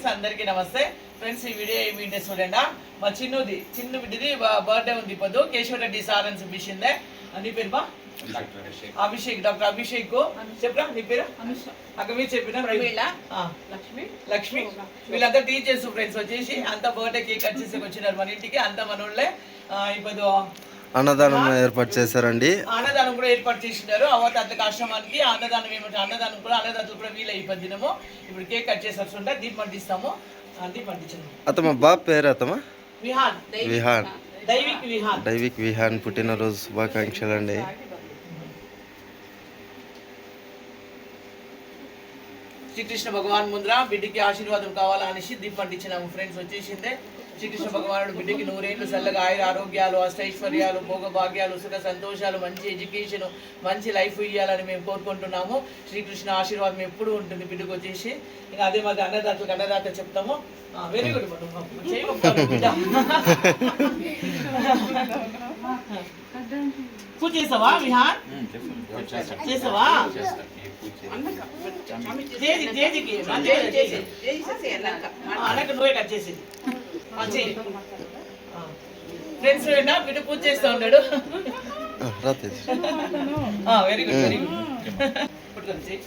Friends అందరికీ నమస్తే. Friends ఈ వీడియో ఏమిటంటే చూడండి? మా చిన్నది చిన్న బిడ్డది బర్త్డే ఉంది ఇప్పుడు కేశవ రెడ్డి సార్ అని చూపించిందే నీ పేరు బా? అభిషేక్ డాక్టర్ అభిషేక్. చెప్పరా నీ పేరు? అక్క మీరు చెప్పిన. లక్ష్మి. లక్ష్మి. వీళ్ళంతా టీచర్స్ ఫ్రెండ్స్ వచ్చేసి అంత బర్త్డే కేక్ కట్ చేసి వచ్చినారు మన ఇంటికి అంత మనోళ్ళే. ఇప్పుడు అన్నదానం ఏర్పాటు చేశారండి. అన్నదానం కూడా ఏర్పాటు చేసినారు అవతాతలకు ఆశ్రమానికి అన్నదానం ఏమంటే అన్నదానం కూడా అన్నదాతలు కూడా వీలు అయిపోయి దినము ఇప్పుడు కేక్ కట్ చేసి వస్తుంటే దీపం అంటిస్తాము. ఆ, దీపం అంటించండి. అతమ బాబు పేరు అతమ విహాన్. విహాన్. దైవిక్ విహాన్. దైవిక్ విహాన్ పుట్టినరోజు శుభాకాంక్షలు అండి. శ్రీకృష్ణ భగవాన్ ముందర బిడ్డకి ఆశీర్వాదం కావాలా అనేసి దీపం అంటించినాము. ఫ్రెండ్స్ వచ్చేసిందే. శ్రీకృష్ణ భగవానుడు బిడ్డకి నూరేళ్ళు చల్లగా ఆయుర ఆరోగ్యాలు అష్టైశ్వర్యాలు భోగ భాగ్యాలు సుఖ సంతోషాలు మంచి ఎడ్యుకేషన్ మంచి లైఫ్ ఇవ్వాలని మేము కోరుకుంటున్నాము. శ్రీకృష్ణ ఆశీర్వాదం ఎప్పుడు ఉంటుంది బిడ్డకు వచ్చేసి. ఇంకా అదే మాది అన్నదాతలకు అన్నదాత చెప్తాము. వెరీ గుడ్ పూజ చేసావా విహాన్? చేసావా. అనక నువ్వే కట్ చేసేది. ఫ్రెండ్స్ అయినా బిడ్డ పూజ చేస్తా ఉన్నాడు ఆ, రా Tej. Very good very good పుట్టుకొని చెయ్యి.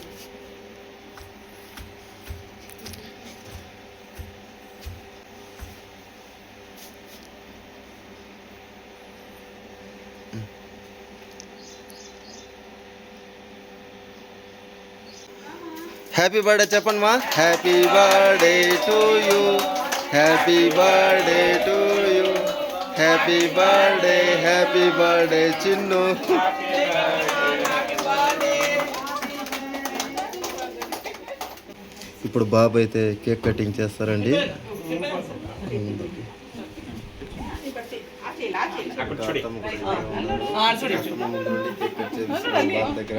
హ్యాపీ బర్త్డే చెప్పండి మా happy birthday to you Happy birthday to you happy birthday happy birthday Chinnu ఇప్పుడు బాబు అయితే కేక్ కటింగ్ చేస్తారండి ఆ, చూడు. కేక్ కట్ చేపిస్తున్నాం బాబు దగ్గర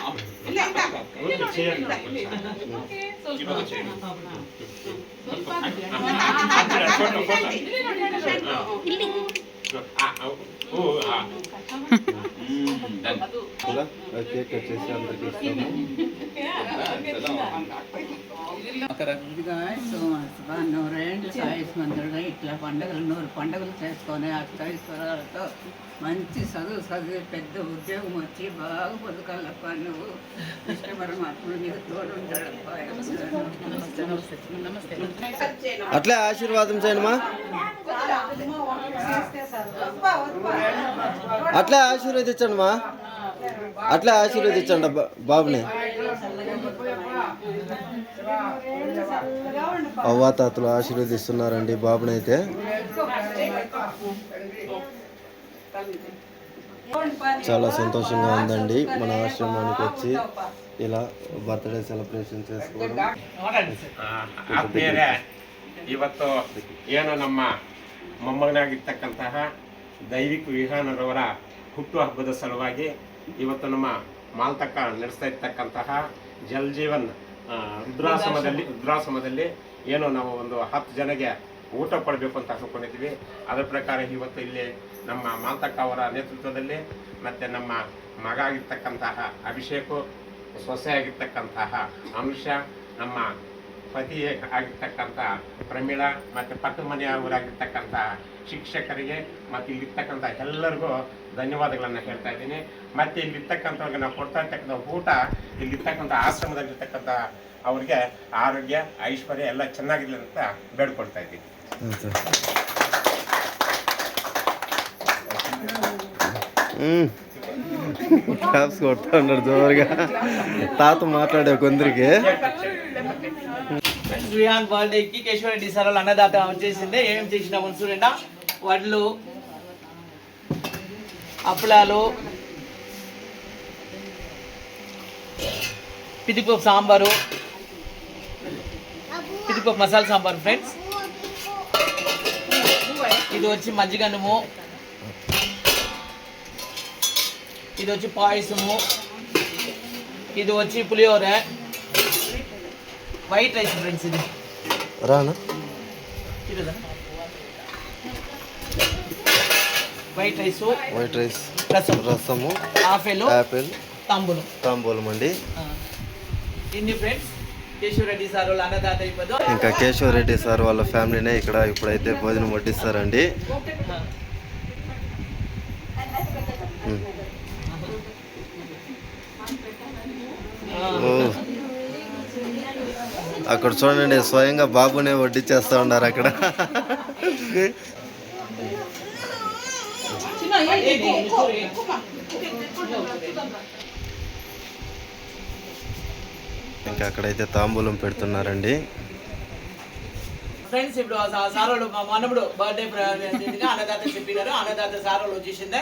కేక్ కట్ చేసి అందరికి ఇస్తాము ఇదిగో సుమ- నూరేళ్ళు సాయస్మంతుడుగా ఇట్లా పండుగలు నూరు పండుగలు చేసుకొని అష్టైశ్వరాలతో మంచి చదువు చదివి పెద్ద ఉద్యోగం వచ్చి బాగా బతుకాలప్ప నువ్వు. కృష్ణ పరమాత్ముడు నీకు తోడు అట్లే ఆశీర్వాదం చేయండి మా అట్లే ఆశీర్వదించండి మా అట్లే ఆశీర్వదించండి బాబుని. అవ్వాతాతలు ఆశీర్వదిస్తున్నారండి బాబుని అయితే చాలా సంతోషంగా ఉందండి మన ఆశ్రమానికి వచ్చి ఇలా బర్త్డే సెలబ్రేషన్ చేసుకోవడం మాట్లాడండి. ಆತ್ಮೀಯರೇ ಇವತ್ತು ಏನು ನಮ್ಮ ಮೊಮ್ಮಗನಾಗಿರ್ತಕ್ಕಂತಹ ದೈವಿಕ ವಿಹಾನರವರ ಹುಟ್ಟುಹಬ್ಬದ ಸಲುವಾಗಿ ಇವತ್ತು ನಮ್ಮ ಮಾಲ್ತಕ್ಕ ನಡೆಸ್ತಾ ಇರ್ತಕ್ಕಂತಹ ಜಲ್ ಜೀವನ್ ಆ, ರುದ್ರಾಶ್ರಮದಲ್ಲಿ ರುದ್ರಾಶ್ರಮದಲ್ಲಿ ಏನು ನಾವು ಒಂದು ಹತ್ತು ಜನಗೆ ಊಟ ಕೊಡಬೇಕು ಅಂತ ಅಂದ್ಕೊಂಡಿದ್ದೀವಿ ಅದರ ಪ್ರಕಾರ ಇವತ್ತು ಇಲ್ಲಿ ನಮ್ಮ ಮಾಲ್ತಕ್ಕ ಅವರ ನೇತೃತ್ವದಲ್ಲಿ ಮತ್ತು ನಮ್ಮ ಮಗ ಆಗಿರ್ತಕ್ಕಂತಹ ಅಭಿಷೇಕ, ಸೊಸೆ ಆಗಿರ್ತಕ್ಕಂತಹ ಅಂಶ ನಮ್ಮ ಪತಿ ಆಗಿರ್ತಕ್ಕಂಥ ಪ್ರಮೀಳಾ ಮತ್ತು ಪಕ್ಕದ ಮನೆಯವರಾಗಿರ್ತಕ್ಕಂಥ ಶಿಕ್ಷಕರಿಗೆ ಮತ್ತು ಇಲ್ಲಿರ್ತಕ್ಕಂಥ ಎಲ್ಲರಿಗೂ ಧನ್ಯವಾದಗಳನ್ನು ಹೇಳ್ತಾ ಇದ್ದೀನಿ. ಮತ್ತು ಇಲ್ಲಿರ್ತಕ್ಕಂಥವ್ರಿಗೆ ನಾವು ಕೊಡ್ತಾ ಇರ್ತಕ್ಕಂಥ ಊಟ, ಇಲ್ಲಿರ್ತಕ್ಕಂಥ ಆಶ್ರಮದಲ್ಲಿರ್ತಕ್ಕಂಥ ಅವ್ರಿಗೆ ಆರೋಗ್ಯ ಐಶ್ವರ್ಯ ಎಲ್ಲ ಚೆನ್ನಾಗಿರಲಿ ಅಂತ ಬೇಡ್ಕೊಳ್ತಾ ಇದ್ದೀನಿ క్లాప్స్ కొడతా ఉన్నాడు జోరుగా తాత మాట్లాడే కొందరికి ఫ్రెండ్స్ విహాన్ బర్త్డేకి కేశవరెడ్డి సార్ వాళ్ళ అన్నదాత వచ్చేసిందే ఏమేమి చేసినాము చూడండి వడ్లు అప్పలాలు పితిపప్పు సాంబారు ఇది ఒక మసాలా సాంబార్ ఫ్రెండ్స్ ఇది వచ్చి మజ్జిగన్నము ఇది వచ్చి పాయసము. ఇది వచ్చి పులిహోర. వైట్ రైస్ ఫ్రెండ్స్ ఇది. రానా? White rice white rice rasam. రసము ఆఫెలు యాపిల్ తంబులు. తాంబూలం అండి. ఇన్ని ఫ్రెండ్స్ కేశవరెడ్డి ఇంకా కేశవ్ రెడ్డి సార్ వాళ్ళ ఫ్యామిలీనే ఇక్కడ ఇప్పుడైతే భోజనం వడ్డిస్తారండి. అక్కడ చూడండి స్వయంగా బాబునే వడ్డిచ్చేస్తా ఉన్నారు అక్కడ. ఇంకా అక్కడైతే తాంబూలం పెడుతున్నారండి. ఫ్రెండ్స్ ఇప్పుడు ఆ సార్ వాళ్ళు మా మనముడు బర్త్డే అన్నదాత చెప్పినారు. అన్నదాత సార్ వాళ్ళు వచ్చేసిందే.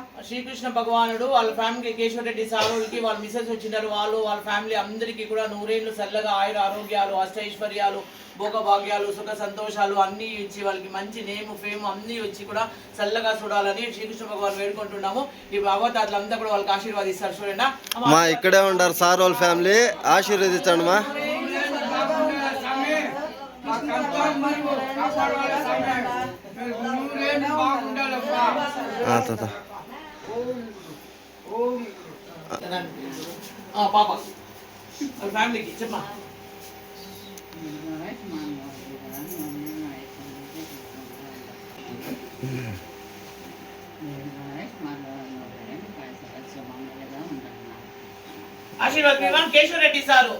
శ్రీకృష్ణ భగవానుడు వాళ్ళ ఫ్యామిలీ కేశవ రెడ్డి సారులకి వాళ్ళ మిసెస్ వచ్చినారు వాళ్ళు వాళ్ళ ఫ్యామిలీ అందరికీ కూడా నూరేళ్ళు చల్లగా ఆయుర ఆరోగ్యాలు అష్టైశ్వర్యాలు భోగభాగ్యాలు సుఖ సంతోషాలు అన్నీ ఇచ్చి వాళ్ళకి మంచి నేము ఫేమ్ అన్నీ వచ్చి కూడా చల్లగా చూడాలని శ్రీకృష్ణ భగవాన్ వేడుకుంటున్నాము. ఈ భగవతాతలు అంతా కూడా వాళ్ళకి ఆశీర్వాదిస్తారు. చూడండి. మా ఇక్కడే ఉండారు సార్ వాళ్ళ ఫ్యామిలీ. ఆశీర్వదించండి మా. ఆ, తాత. పాప వాళ్ళ ఫ్యామిలీకి చెప్పమా ఆశీర్వాదం ఇవ్వండి కేశవ రెడ్డి సారు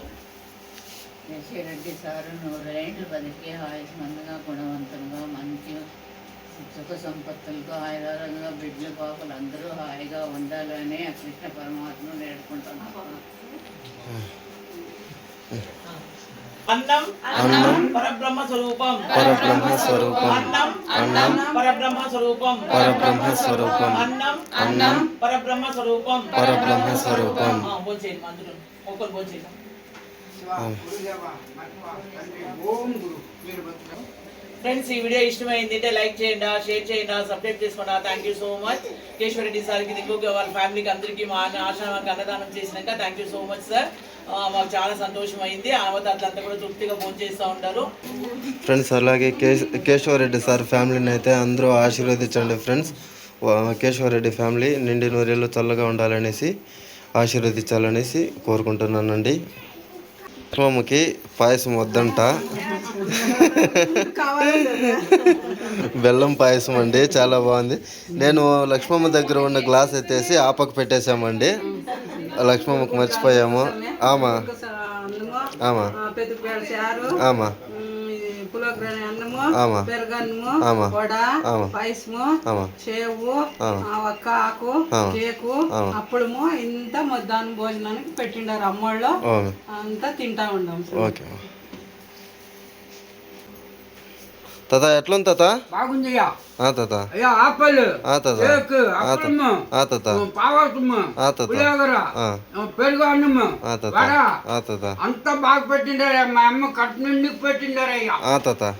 రెడ్డి సారు నూరేళ్ళు బతికి ఆయుష్మందుగా గుణవంతులుగా మంచి సుఖ సంపత్తులతో ఆయుధారంగా బిడ్డలు పాపలు అందరూ హాయిగా ఉండాలని ఆ కృష్ణ పరమాత్మ వేడుకుంటున్నాను అన్నం అన్నం పరబ్రహ్మ స్వరూపం పరబ్రహ్మ స్వరూపం అన్నం అన్నం పరబ్రహ్మ స్వరూపం పరబ్రహ్మ స్వరూపం అన్నం అన్నం పరబ్రహ్మ స్వరూపం పరబ్రహ్మ స్వరూపం ఆ, భోంచేయండి మందులు ఒక్కరు భోంచేయండి ఫ్రెండ్స్ ఈ వీడియో ఇష్టమైంది అంటే లైక్ చేయండి షేర్ చేయండి సబ్స్క్రైబ్ చేసుకోండి. Thank you so much Keshwareddy సార్కి దిక్కుగా వాళ్ళ ఫ్యామిలీకి అందరికీ మా ఆశ్రమానికి అన్నదానం చేసినాక thank you so much sir మాకు చాలా సంతోషం అయింది అవతారులంతా కూడా తృప్తిగా ఫోన్ చేస్తూ ఉంటారు ఫ్రెండ్స్ అలాగే కేశవ కేశవరెడ్డి సార్ ఫ్యామిలీని అయితే అందరూ ఆశీర్వదించండి ఫ్రెండ్స్ కేశవరెడ్డి ఫ్యామిలీ నిండి నూరేళ్ళు చల్లగా ఉండాలనేసి ఆశీర్వదించాలనేసి కోరుకుంటున్నానండి. లక్ష్మమ్మకి పాయసం వద్దంట. బెల్లం పాయసం అండి చాలా బాగుంది నేను లక్ష్మమ్మ దగ్గర ఉన్న గ్లాస్ ఎత్తేసి ఆపకు పెట్టేశామండి లక్ష్మమ్మకు మర్చిపోయాము ఆమా ఆమా ఆమా. వడ. పాయసము చేవు ఒక్క ఆకు. కేకు. అప్పుడము ఇంత మధ్యాహ్నం భోజనానికి పెట్టిండారు అమ్మోళ్ళు అంతా తింటా ఉండాం ఓకే తాత ఎట్లుంది తాత? బాగుందయ్యా. తాత. అయ్యా ఆపల్. ఆ తాత. ఆ తాత. ఆ తాత. పావసమ్మ ఆ తాత. పులిహోర. ఆ. పెరుగు ఆ తాత. ఆ తాత. అంతా బాగా మా అమ్మ కట్టు నుండి పెట్టిండారయ్యా. ఆ తాత.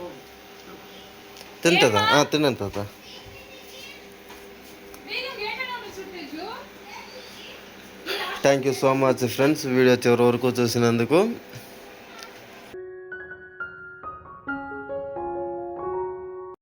తింటుందా ఆ, తిన్నాను తాత. Thank you so much friends video చివరి వరకు చూసినందుకు